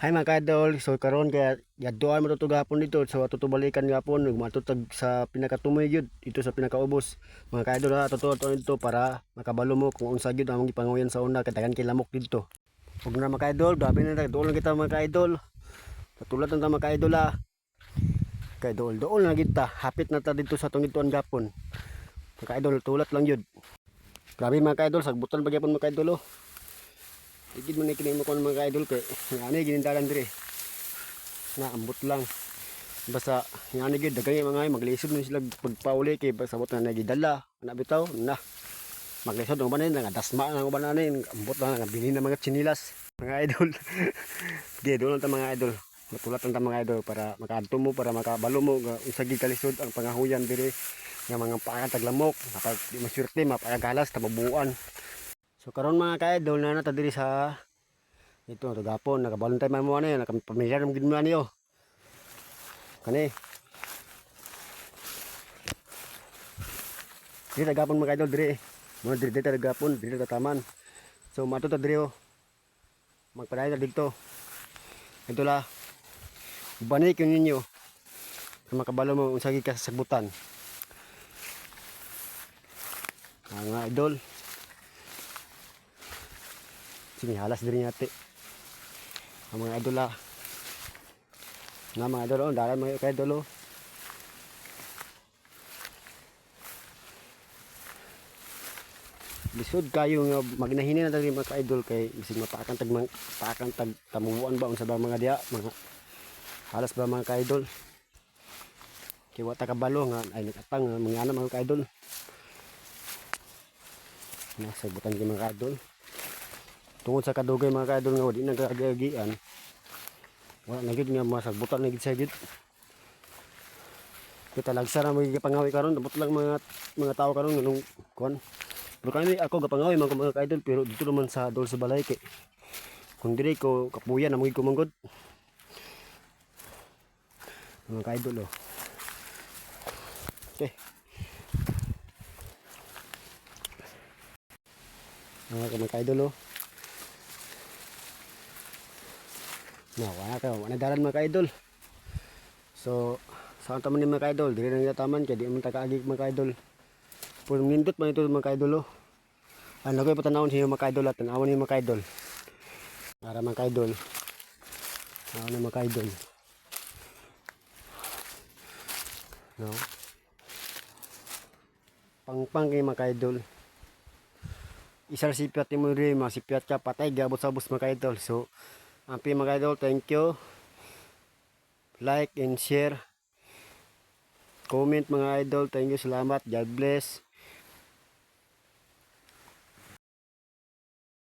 Hi mga ka-idol, so karon kaya yaduan mo gapon dito so tutubalikan gapon ug matutag sa pinakatumoy gyud ito sa pinakaubos. Mga ka-idol ha, totoo to dito para makabalo mo kung unsa gyud ang gipangawian sa una kay dagan kay lamok dito. Ug na mga ka-idol, grabe na nagduol kita mga ka-idol. Patulad na mga ka-idol ha. Kay dool na kita, hapit na ta dito sa tungituan gapon. Mga ka-idol, tulat lang yun. Grabe mga ka-idol, sagbutan pa gyapon mga ka-idol oh. Igid mo na kini mo kon mga idol kay ngani ginindagan dire. Na ambot lang. Basta ngani gid dagay mga maglisod na sila pagpauli kay pasabot na nagidala. Ana bitaw na. Maglisod ng banin nga dasma ng bananin ambot lang nga bilhin na mga chinilas. Mga idol. Di doon ta mga idol. Matulat ang mga idol para makaadto mo para makabalo mo nga unsa gid kalisod ang pangahuyan dire nga mga pakan taglamok kapag di masyurte mapayagalas tababuan So karon mga ka-idol na nata diri sa ito to gapon nakabalon tayo mo ano yan nakapamilyar ng gidmo niyo. Kani. Diri gapon mga ka-idol diri. Mo diri diri gapon diri ta taman. So mato ta diri oh. Magpadayon dito. Ito la. Banik yung ninyo. Sa makabalo mo unsa gi kasagbutan. Mga idol. Sige, halas diri nyate. Ang mga idol ah. Na mga idol, oh, dalan mga idol oh. Lisod kayo nga magnahini na tadi mga idol kay bisig mapakan tag mang pakan tag tamuan ba unsa ba mga diya mga halas ba mga idol. Kay wa ta kabalo nga ay nakatang nga mga ana mga idol. Nasa butan kay mga idol tungod sa kadugay mga kaidol nga di nagagagian. Wala na gid nga masagbutan na gid sa gid. Kita lagsa na mga pangawi karon dabot lang mga mga tao karon nganong kuan. Pero kami ako gapangawi man ko mga kaidol pero dito naman sa dol sa balay kay kung diri ko kapuyan na mga kumanggod mga kaidol oh. Okay. Mga kaidol oh Na, wala ka, wala dalan mga ka-idol. So, saan taman ni mga ka-idol? Dili na taman kaya di man ta kaagi mga ka-idol. Puro nindot man ito mga ka-idol oh. Ano ko patanawon sa mga ka-idol at tanawon ni mga ka-idol. Para mga ka-idol. Ano na mga ka-idol. No. Pangpang kay mga ka-idol. Isar sipiat mo rin, mga sipiat ka patay gabot sa bus mga ka-idol. So, Ampi mga idol, thank you. Like and share. Comment mga idol, thank you, salamat. God bless.